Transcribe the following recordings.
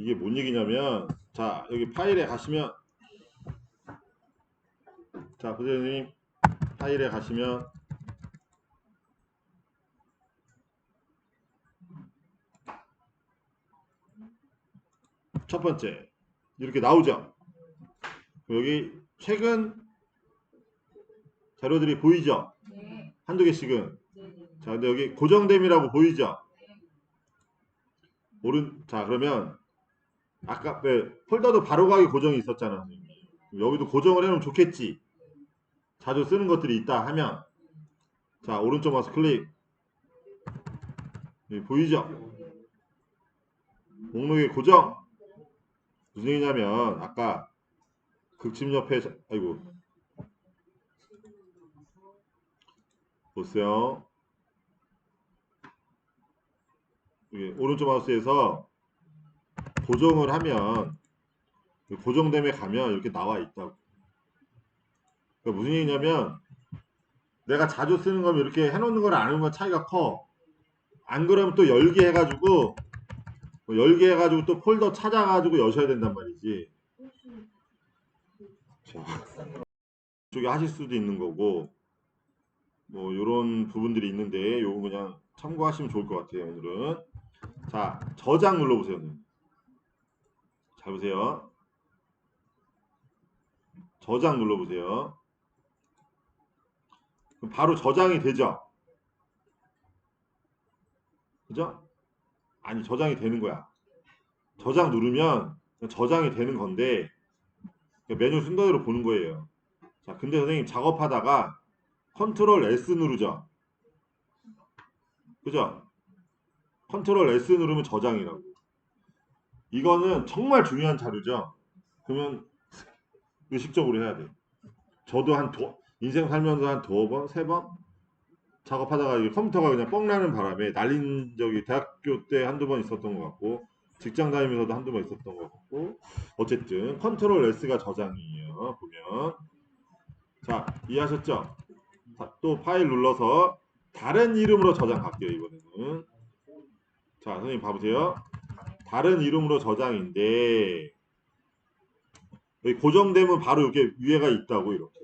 이게 뭔 얘기냐면 자 여기 파일에 가시면 자 보세요 선생님 파일에 가시면 첫 번째 이렇게 나오죠 여기 최근 자료들이 보이죠 네. 한두 개씩은 네. 네. 자 근데 여기 고정됨이라고 보이죠 오른 자 그러면 아까 왜 폴더도 바로가기 고정이 있었잖아. 여기도 고정을 해놓으면 좋겠지. 자주 쓰는 것들이 있다 하면. 자 오른쪽 마우스 클릭. 여기 보이죠? 목록의 고정. 무슨 얘기냐면 아까 극침 옆에 자- 아이고. 보세요. 오른쪽 마우스에서 고정을 하면 고정됨에 가면 이렇게 나와 있다고. 그러니까 무슨 얘기냐면 내가 자주 쓰는 거면 이렇게 해놓는 거랑 안 해놓는 건 차이가 커. 안 그러면 또 열기 해가지고 뭐 열기 해가지고 또 폴더 찾아가지고 여셔야 된단 말이지. 자, 이쪽에 하실 수도 있는 거고 뭐 이런 부분들이 있는데 요거 그냥 참고하시면 좋을 것 같아요 오늘은. 자 저장 눌러보세요. 잘 보세요. 저장 눌러보세요. 바로 저장이 되죠? 그죠? 아니 저장이 되는 거야. 저장 누르면 저장이 되는 건데 메뉴 순서대로 보는 거예요. 자, 근데 선생님 작업하다가 컨트롤 S 누르죠? 그죠? 컨트롤 S 누르면 저장이라고. 이거는 정말 중요한 자료죠. 그러면 의식적으로 해야 돼. 저도 한 도, 인생 살면서 한두 번, 세 번 작업하다가 컴퓨터가 그냥 뻥 나는 바람에 날린 적이 대학교 때 한두 번 있었던 것 같고 직장 다니면서도 한두 번 있었던 것 같고 어쨌든 컨트롤 S가 저장이에요. 보면 자 이해하셨죠? 자, 또 파일 눌러서 다른 이름으로 저장 갈게요 이번에는 자 선생님 봐보세요 다른 이름으로 저장인데 여기 고정되면 바로 이렇게 위에가 있다고 이렇게.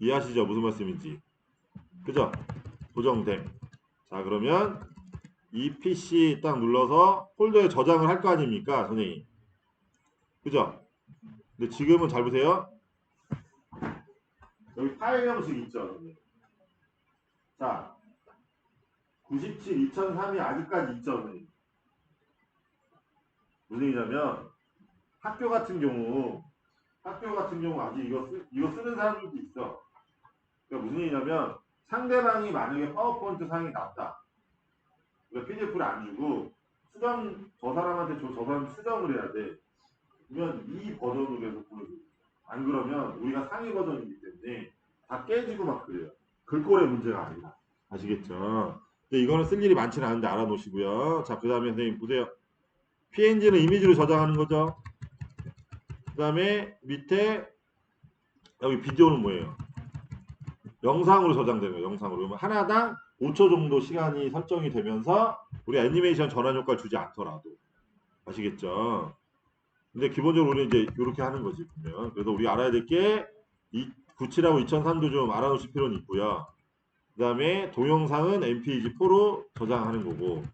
이해하시죠? 무슨 말씀인지. 그죠? 고정됨. 자 그러면 이 PC 딱 눌러서 폴더에 저장을 할 거 아닙니까 선생님? 그죠? 근데 지금은 잘 보세요. 여기 파일 형식 있죠 선생님 자 97, 2003이 아직까지 있죠 선생님 무슨 얘기냐면 학교 같은 경우 학교 같은 경우 아직 이거 쓰, 이거 쓰는 사람들도 있어. 그러니까 무슨 얘기냐면 상대방이 만약에 파워포인트 상이 낮다. 그러니까 PDF를 안 주고 수정 저 사람한테 줘, 저 사람 수정을 해야 돼. 그러면 이 버전으로 해서 보여줘. 안 그러면 우리가 상위 버전이기 때문에 다 깨지고 막 그래요. 글꼴의 문제가 아니라 아시겠죠? 근데 이거는 쓸 일이 많지는 않은데 알아놓으시고요. 자, 그 다음에 선생님 보세요. PNG는 이미지로 저장하는 거죠. 그 다음에 밑에 여기 비디오는 뭐예요? 영상으로 저장되는 거예요. 영상으로. 그러면 하나당 5초 정도 시간이 설정이 되면서 우리 애니메이션 전환 효과를 주지 않더라도 아시겠죠? 근데 기본적으로 우리는 이제 이렇게 하는 거지 보면 그래서 우리 알아야 될 게 97하고 2003도 좀 알아놓으실 필요는 있고요. 그 다음에 동영상은 MPG4로 저장하는 거고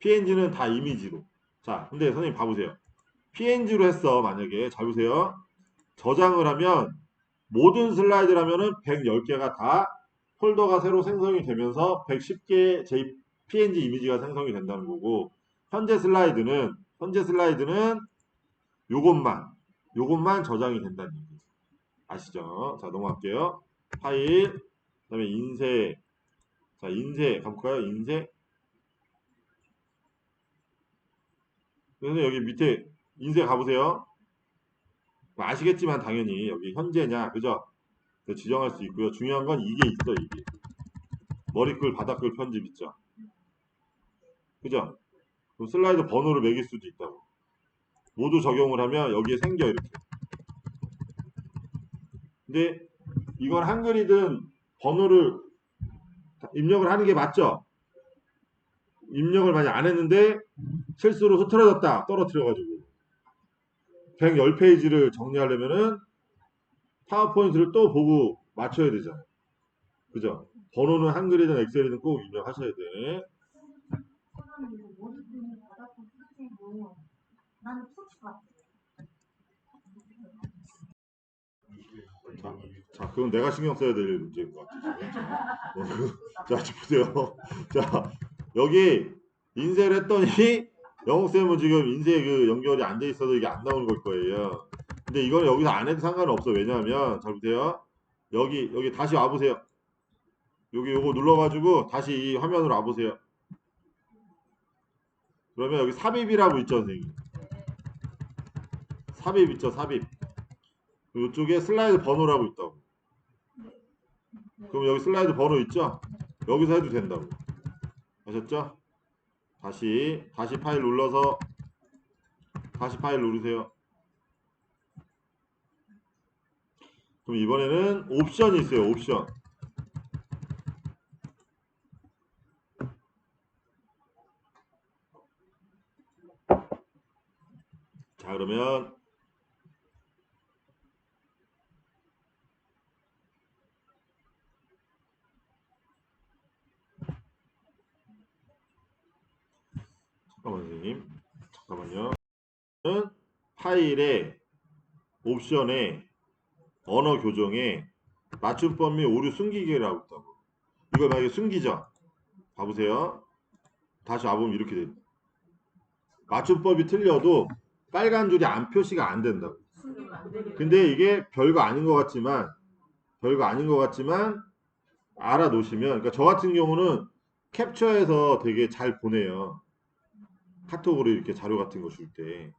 PNG는 다 이미지로 자 근데 선생님 봐보세요. PNG로 했어 만약에. 잘 보세요. 저장을 하면 모든 슬라이드라면은 110개가 다 폴더가 새로 생성이 되면서 110개의 제 PNG 이미지가 생성이 된다는 거고 현재 슬라이드는 현재 슬라이드는 요것만 요것만 저장이 된다는 얘기 아시죠? 자 넘어갈게요. 파일 그다음에 인쇄. 자 인쇄. 가볼까요? 인쇄 그래서 여기 밑에 인쇄 가보세요. 뭐 아시겠지만 당연히 여기 현재냐 그죠? 그 지정할 수 있고요. 중요한 건 이게 있어 이게 머리글 바닥글 편집 있죠. 그죠? 그럼 슬라이드 번호를 매길 수도 있다고. 모두 적용을 하면 여기에 생겨 이렇게. 근데 이건 한글이든 번호를 입력을 하는 게 맞죠? 입력을 많이 안 했는데 실수로 흐트러졌다 떨어뜨려가지고 110페이지를 정리하려면은 파워포인트를 또 보고 맞춰야 되잖아요. 그죠? 번호는 한글이든 엑셀이든 꼭 입력하셔야 돼. 자, 자, 그건 내가 신경 써야 될 문제인 것 같아요. 자, 보세요. 자, 여기 인쇄를 했더니 영옥쌤은 지금 인쇄 그 연결이 안 돼 있어서 이게 안 나오는 걸 거예요. 근데 이거는 여기서 안 해도 상관없어. 왜냐하면, 잘 보세요. 여기, 여기 다시 와보세요. 여기 요거 눌러가지고 다시 이 화면으로 와보세요. 그러면 여기 삽입이라고 있죠, 선생님. 삽입 있죠, 삽입. 이쪽에 슬라이드 번호라고 있다고. 그럼 여기 슬라이드 번호 있죠? 여기서 해도 된다고. 아셨죠? 다시 다시 파일 눌러서 다시 파일 누르세요. 그럼 이번에는 옵션이 있어요. 옵션. 자 그러면 잠깐만 선생님 잠깐만요. 는 파일에 옵션에 언어 교정에 맞춤법 및 오류 숨기기라고 있다고. 이거 만약에 숨기죠 봐보세요. 다시 와보면 이렇게 돼 맞춤법이 틀려도 빨간 줄이 안 표시가 안 된다고. 근데 이게 별거 아닌 것 같지만 별거 아닌 것 같지만 알아 놓으시면 그러니까 저 같은 경우는 캡처해서 되게 잘 보내요. 카톡으로 이렇게 자료 같은 거 줄 때.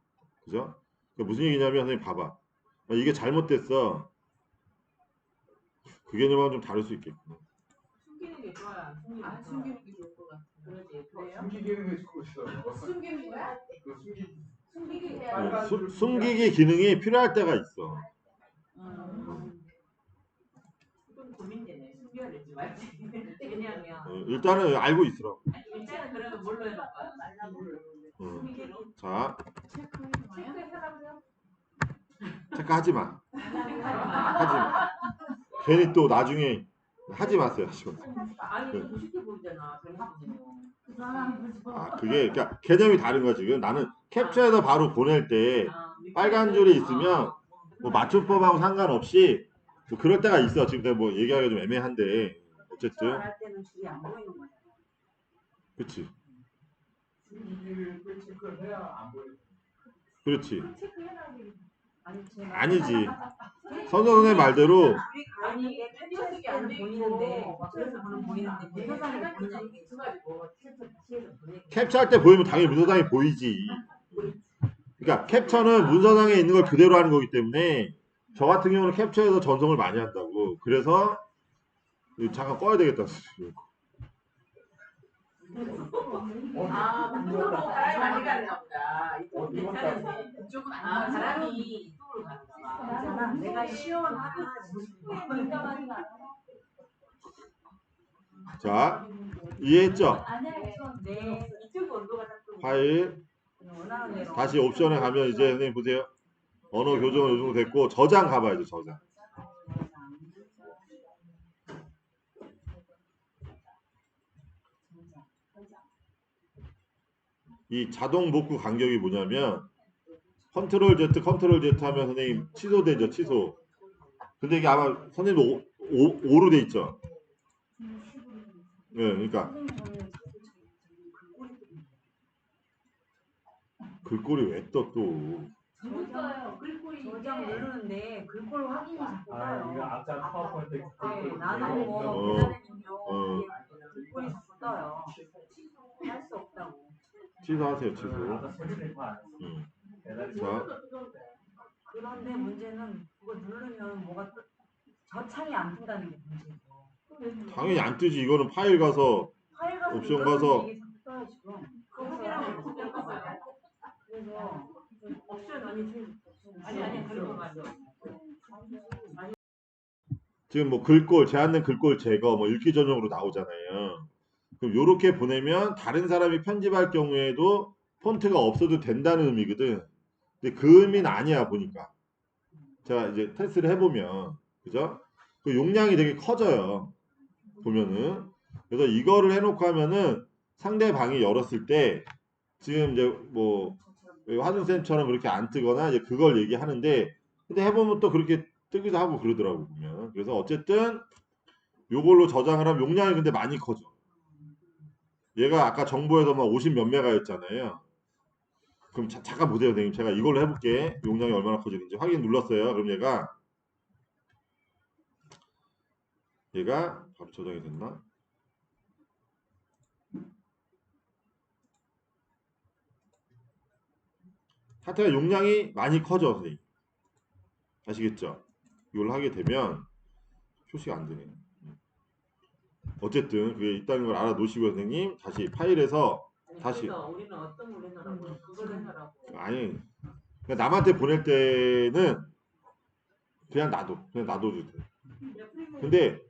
그죠? 그러니까 무슨 얘기냐면 선생님 봐봐. 아, 이게 잘못됐어. 그 개념하고는 좀 다를 수 있겠구나. 숨기는 게 좋아요. 숨기는 안게 숨기는 게 좋을 것 같아. 그러지. 그래요? 숨기기는 게 좋고 있어. 숨기는 거야? 그 숨기 숨기기 네, 해야 수- 숨기기 기능이 필요할 때가 있어. 음. 좀 고민되네. 숨겨야 될지 말지. 왜냐하면 어, 일단은 알고 있으라고. 일단은 그러면 뭘로 해볼까? 어. 숨기 자? 체크하지 마. 하지 마. 괜히 또 나중에 하지 마세요. 아니 보이잖아. 그 아, 그게 그러니까 개념이 다른 거지. 지금 나는 캡처해서 바로 보낼 때 아, 빨간 줄이 있으면 뭐 맞춤법하고 상관없이 뭐 그럴 때가 있어. 지금 내가 뭐 얘기하기가 좀 애매한데 어쨌든 거야. 그렇 체크를 해야 안 보여. 그렇지. 아니 제가 아니지. 선정 선생 말대로 아니 안 보이는데 그래서 보이는데 문서상에 캡처. 캡처할 때 보이면 당연히 문서상에 보이지. 그러니까 캡처는 문서상에 있는 걸 그대로 하는 거기 때문에 저 같은 경우는 캡처해서 전송을 많이 한다고. 그래서 잠깐 꺼야 되겠다. 아, 그쪽으로 바람이 많이 가나 보다. 어, 이쪽은 이건 괜찮은데. 이쪽은 안 아, 바람이 이쪽으로 가나 봐. 있잖아. 내가 시원하다 자, 이해했죠? 아니야 이건 네, 이쪽 온도가 자꾸 파일 원하는 대로 다시 옵션에 가면 이제 선생님 보세요. 언어 교정은 요 정도 됐고 저장 가봐야죠 저장. 이 자동 복구 간격이 뭐냐면 컨트롤 Z 컨트롤 Z 하면 선생님 취소되죠 취소. 근데 이게 아마 선생님도 5, 5로 돼 있죠. 네, 그러니까 선생님 글꼴이 왜 떠 또? 재밌어요. 글꼴이 저장 누르는데 글꼴 확인이 자꾸 아, 이거 떠요. 앞장 파워포인트. 네, 나는 어. 뭐 계산해주면 어. 글꼴이 자꾸 떠요. 할 수 없다고. 취소하세요 취소. 소리를만. 음. 대단히 자, 그런데 문제는 그거 누르면 뭐가 뜨, 저 창이 안 뜬다는 게 문제고. 당연히 안 뜨지. 이거는 파일 가서 파일 가서 옵션 눌렀는데 가서 이게 자꾸 떠요 지금. 거북이랑 무슨 떴어요? 그래서 옵션 아니 지금 아니 아니 그런 거 맞아. 지금 뭐 글꼴 제한된 글꼴 제거 뭐 읽기 전용으로 나오잖아요. 그럼 요렇게 보내면 다른 사람이 편집할 경우에도 폰트가 없어도 된다는 의미거든. 근데 그 의미는 아니야 보니까. 제가 이제 테스트를 해보면 그죠? 그 용량이 되게 커져요. 보면은 그래서 이거를 해놓고 하면은 상대방이 열었을 때 지금 이제 뭐 화준쌤처럼 그렇게 안 뜨거나 이제 그걸 얘기하는데 근데 해보면 또 그렇게 뜨기도 하고 그러더라고 보면 그래서 어쨌든 요걸로 저장을 하면 용량이 근데 많이 커져 얘가 아까 정보에서 막 50 몇 메가였잖아요. 그럼 자- 잠깐 보세요 선생님. 제가 이걸로 해볼게. 용량이 얼마나 커지는지 확인 눌렀어요. 그럼 얘가 얘가 바로 저장이 됐나? 하여튼 용량이 많이 커져 선생님. 아시겠죠? 이걸 하게 되면 표시가 안 되네요. 어쨌든 그게 있다는 걸 알아놓으시고 선생님 다시 파일에서 아니, 다시. 우리는 어떤 걸 해놓으라고 그걸 해놓으라고 아니 그냥 남한테 보낼 때는 그냥 놔둬 그냥 놔둬도 돼. 근데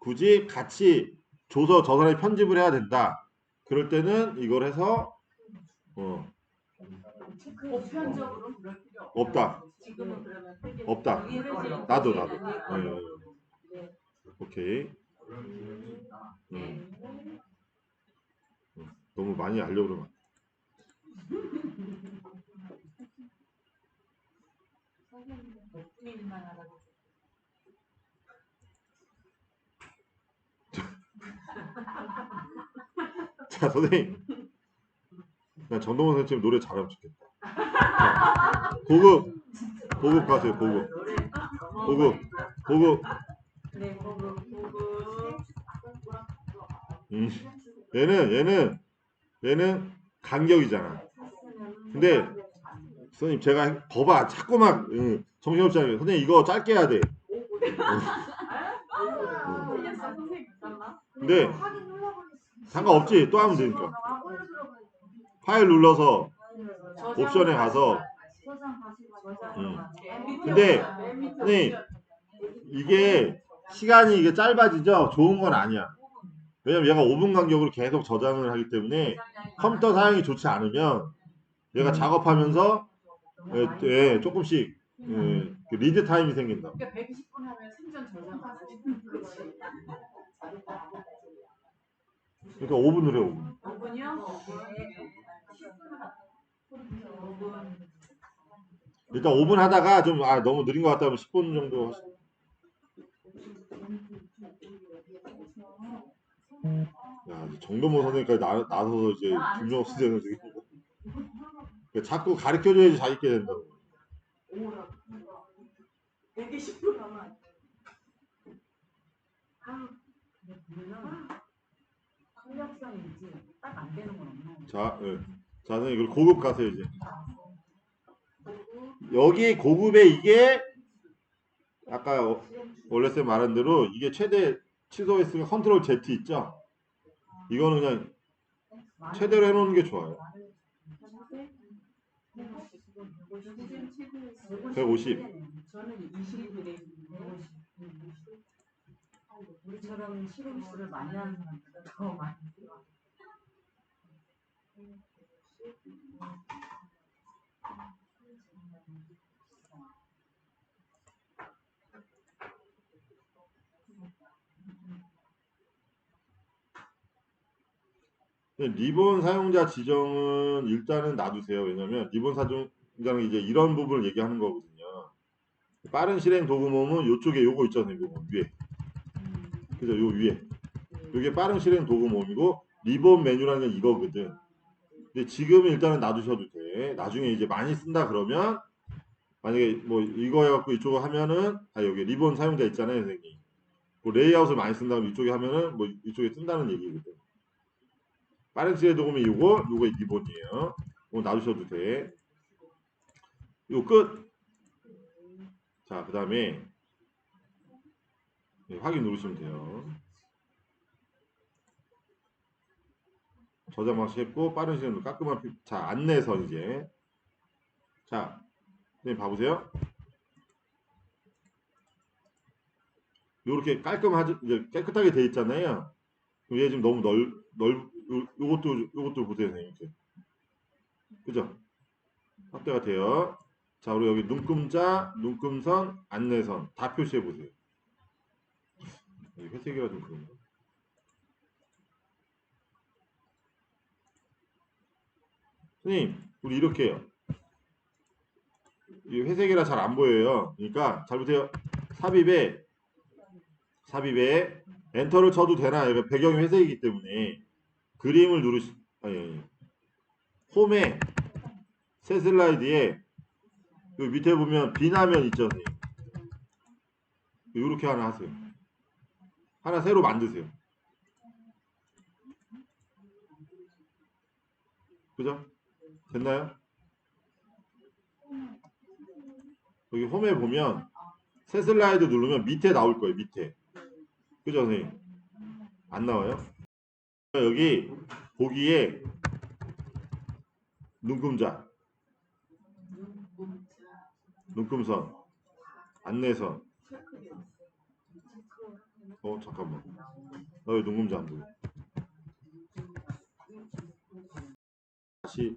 굳이 같이 줘서 저 사람이 편집을 해야 된다. 그럴 때는 이걸 해서 어 보편적으로 그럴 필요 없다. 지금은 그러면 없다. 나도, 나도. 어. 어, 네. 오케이. 음, 너무 많이 알려고 그러면 자 선생님. 난 전동원 선생님 노래 잘하면 좋겠다. 자, 고급. 고급 가수요 고급. 고급. 고급. 네 고급 음. 얘는 얘는 얘는 간격이잖아 근데 선생님 제가 거봐 자꾸 막 응, 정신없잖아요 선생님 이거 짧게 해야 돼 잠깐만 근데. 상관없지 또 하면 되니까. 파일 눌러서 옵션에 가서 가자. 음. 근데 선생님. 이게 시간이 이게 짧아지죠 좋은 건 아니야 왜냐면 얘가 5분 간격으로 계속 저장을 하기 때문에 컴퓨터 사용이 좋지 않으면 얘가 작업하면서 예, 예, 조금씩 예, 그 리드 타임이 생긴다. 그러니까 120분 하면 생전 저장 안 하지 그렇지 그러니까 5분을 해 5분. 5분이요? 5분 일단 5분 하다가 좀 아, 너무 느린 것 같다면 10분 정도. 하시- 야 정도모 선생님까지 나, 나서서 이제 김종업 선생님 지금 그러니까 자꾸 가르쳐줘야지 자기 게 된다고. 120분 하면 근데 보면은 탄력성인지 딱 안 되는 건 없나? 자, 예. 자 선생님 이걸 고급 가세요 이제. 여기 고급에 이게 아까 어- 원래 쌤 말한 대로 이게 최대 취소 횟수가 컨트롤 Z 있죠? 이거는 그냥 최대로 해놓는 게 좋아요. 150. 저는 20이 돼 우리처럼 실험실을 많이 하는 사람보다 더 많이 들어. 리본 사용자 지정은 일단은 놔두세요. 왜냐면 리본 사용자는 이제 이런 부분을 얘기하는 거거든요. 빠른 실행 도구 모음은 요쪽에 요거 있잖아요. 요거 위에. 그죠? 요 위에. 요게 빠른 실행 도구 모음이고 리본 메뉴라는 게 이거거든. 근데 지금 일단은 놔두셔도 돼. 나중에 이제 많이 쓴다 그러면 만약에 뭐 이거 해갖고 이쪽으로 하면은 아 여기 리본 사용자 있잖아요, 선생님. 뭐 레이아웃을 많이 쓴다 그러면 이쪽에 하면은 뭐 이쪽에 뜬다는 얘기거든. 빠른 실행 도구면 요거 요거 리본이에요. 이거 놔두셔도 돼. 요 끝. 자, 그 다음에 네, 확인 누르시면 돼요. 저장 방식 했고 빠른 시간으로 깔끔한 피... 자 안내선 이제 자 선생님 봐보세요. 요렇게 깔끔하지 이제 깨끗하게 돼 있잖아요. 얘 지금 너무 넓, 넓, 요, 요것도, 요것도 보세요. 이렇게. 그죠? 확대가 돼요. 자, 우리 여기 눈금자, 눈금선, 안내선 다 표시해 보세요. 이 회색이라 좀 그런가? 선생님, 우리 이렇게 해요. 이 회색이라 잘 안 보여요. 그러니까 잘 보세요. 삽입에 삽입에 엔터를 쳐도 되나? 배경이 회색이기 때문에 그림을 누르시 아니, 아니. 홈에 새 슬라이드에 그 밑에 보면 비나면 있죠, 선생님. 이렇게 하나 하세요. 하나 새로 만드세요. 그죠? 됐나요? 여기 홈에 보면 새 슬라이드 누르면 밑에 나올 거예요, 밑에. 그죠, 선생님? 안 나와요? 여기 보기에 눈금자, 눈금선, 안내선. 어, 잠깐만. 나왜 눈금자 안 보여? 다시.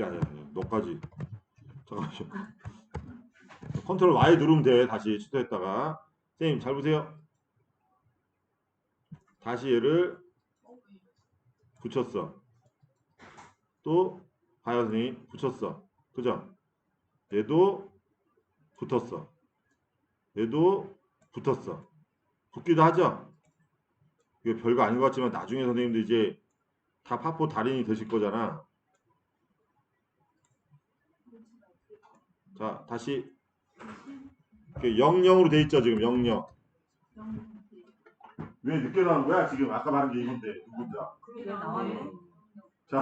야, 야, 야, 너까지. 잠깐만요. 컨트롤 Y 누르면 돼. 다시 취소했다가. 선생님, 잘 보세요. 다시 얘를 붙였어. 또 선생님 붙였어. 그죠? 얘도 붙었어. 얘도 붙었어. 붙기도 하죠? 이거 별거 아닌 것 같지만 나중에 선생님도 이제 다 파포 달인이 되실 거잖아. 자 다시 이렇게 00으로 돼 있죠 지금 00. 왜 늦게 나온 거야 지금 아까 말한 게 이건데 누군가. 그게 나왔네. 자,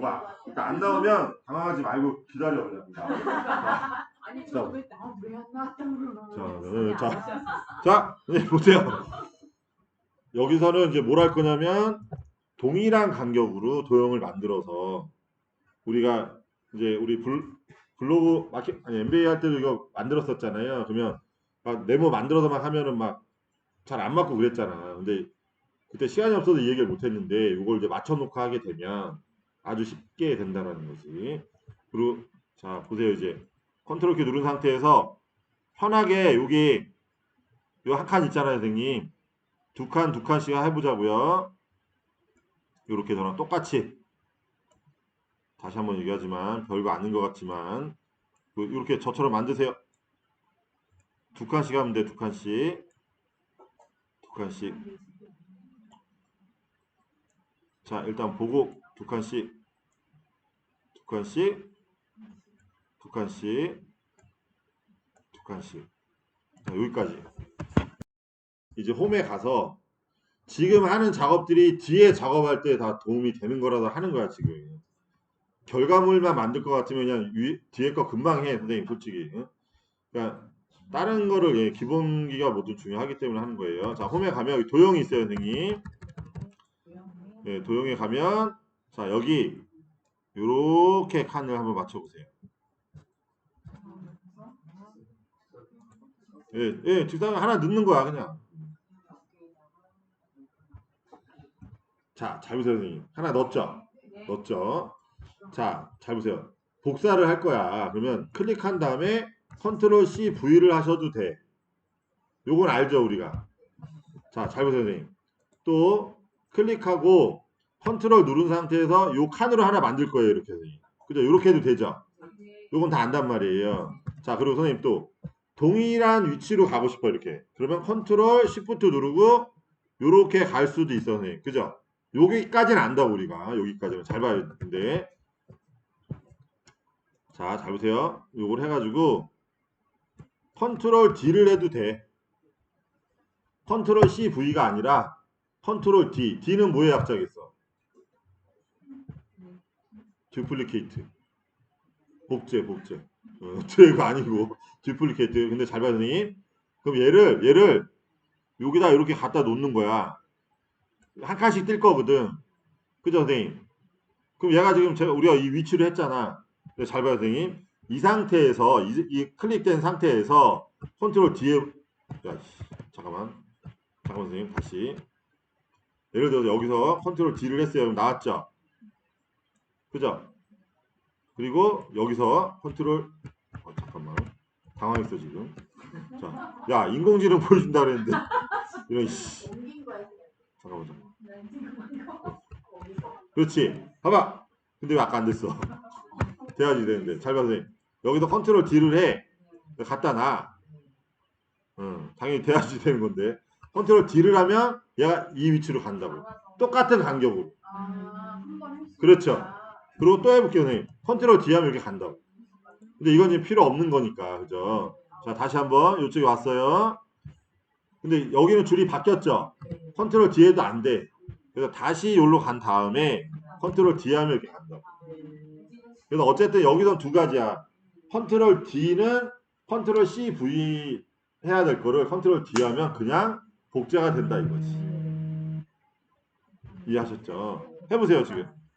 봐. 그러니까 안 나오면 당황하지 말고 기다려 그냥. 자, 아니 자. 저왜나왜안 나왔다고 자, 그러는 네, 자, 자, 네, 보세요. 여기서는 이제 뭘 할 거냐면 동일한 간격으로 도형을 만들어서 우리가 이제 우리 블, 블로그 마켓 아니 MBA 할 때도 이거 만들었었잖아요. 그러면 막 네모 만들어서 막 하면은 막 잘 안 맞고 그랬잖아. 근데 그때 시간이 없어서 이 얘기를 못 했는데 이걸 이제 맞춰 놓고 하게 되면 아주 쉽게 된다라는 거지. 그리고 자, 보세요 이제 컨트롤 키 누른 상태에서 편하게 여기 요 한 칸 있잖아요, 선생님. 두 칸, 두 칸씩 해보자고요. 요렇게 저랑 똑같이 다시 한번 얘기하지만 별거 아닌 것 같지만 그 이렇게 저처럼 만드세요. 두 칸씩 하면 돼, 두 칸씩. 두 칸씩. 자, 일단 보고 두 칸씩, 두 칸씩, 두 칸씩, 두 칸씩. 자, 여기까지. 이제 홈에 가서 지금 하는 작업들이 뒤에 작업할 때 다 도움이 되는 거라서 하는 거야, 지금. 결과물만 만들 것 같으면 그냥 위, 뒤에 거 금방 해, 선생님, 솔직히. 응? 그러니까 다른 거를 예, 기본기가 모두 중요하기 때문에 하는 거예요. 자, 홈에 가면 여기 도형이 있어요, 선생님. 예, 도형에 가면 자, 여기 요렇게 칸을 한번 맞춰 보세요. 예, 예, 뒷땅 하나 넣는 거야, 그냥. 자, 잘 보세요, 선생님. 하나 넣었죠? 넣었죠? 자, 잘 보세요. 복사를 할 거야. 그러면 클릭한 다음에 컨트롤 C V를 하셔도 돼. 요건 알죠, 우리가. 자, 잘 보세요, 선생님. 또 클릭하고 컨트롤 누른 상태에서 요 칸으로 하나 만들 거예요, 이렇게 선생님. 그죠? 이렇게 해도 되죠? 요건 다 안단 말이에요. 자, 그리고 선생님 또 동일한 위치로 가고 싶어 이렇게. 그러면 컨트롤 시프트 누르고 요렇게 갈 수도 있어, 선생님. 그죠? 여기까지는 안다 우리가. 여기까지는 잘 봐야 되는데. 자, 잘 보세요. 요걸 해가지고 컨트롤 D를 해도 돼. 컨트롤 C V가 아니라 컨트롤 D. D는 뭐의 약자겠어? 듀플리케이트. 복제, 복제. 어, 드래그 아니고 듀플리케이트. 근데 잘 봐요, 선생님. 그럼 얘를 얘를 여기다 이렇게 갖다 놓는 거야. 한 칸씩 뜰 거거든. 그죠, 선생님? 그럼 얘가 지금 제가 우리가 이 위치로 했잖아. 근데 잘 봐요, 선생님. 이 상태에서 이, 이 클릭된 상태에서 컨트롤 D에 야, 씨, 잠깐만. 잠깐만 선생님 다시. 예를 들어서 여기서 컨트롤 D를 했어요. 그럼 나왔죠? 그죠? 그리고 여기서 컨트롤 어, 잠깐만 당황했어 지금 자 야 인공지능 보여준다 그랬는데 이런 씨. 잠깐만 잠깐만 그렇지 봐봐 근데 왜 아까 안 됐어 돼야지 되는데 잘 봐 선생님 여기서 컨트롤 D를 해. 갖다 놔. 응, 당연히 돼야지 되는 건데. 컨트롤 D를 하면 얘가 이 위치로 간다고. 똑같은 간격으로. 아. 그렇죠. 그리고 또 해볼게요 선생님. 컨트롤 D 하면 이렇게 간다고. 근데 이건 이제 필요 없는 거니까 그죠? 자 다시 한번 이쪽에 왔어요. 근데 여기는 줄이 바뀌었죠? 컨트롤 D에도 안 돼. 그래서 다시 여기로 간 다음에 컨트롤 D 하면 이렇게 간다고. 그래서 어쨌든 여기선 두 가지야 컨트롤 D는 컨트롤 C V 해야 될 거를 컨트롤 D 하면 그냥 복제가 된다 이거지. 이해하셨죠? 해보세요 지금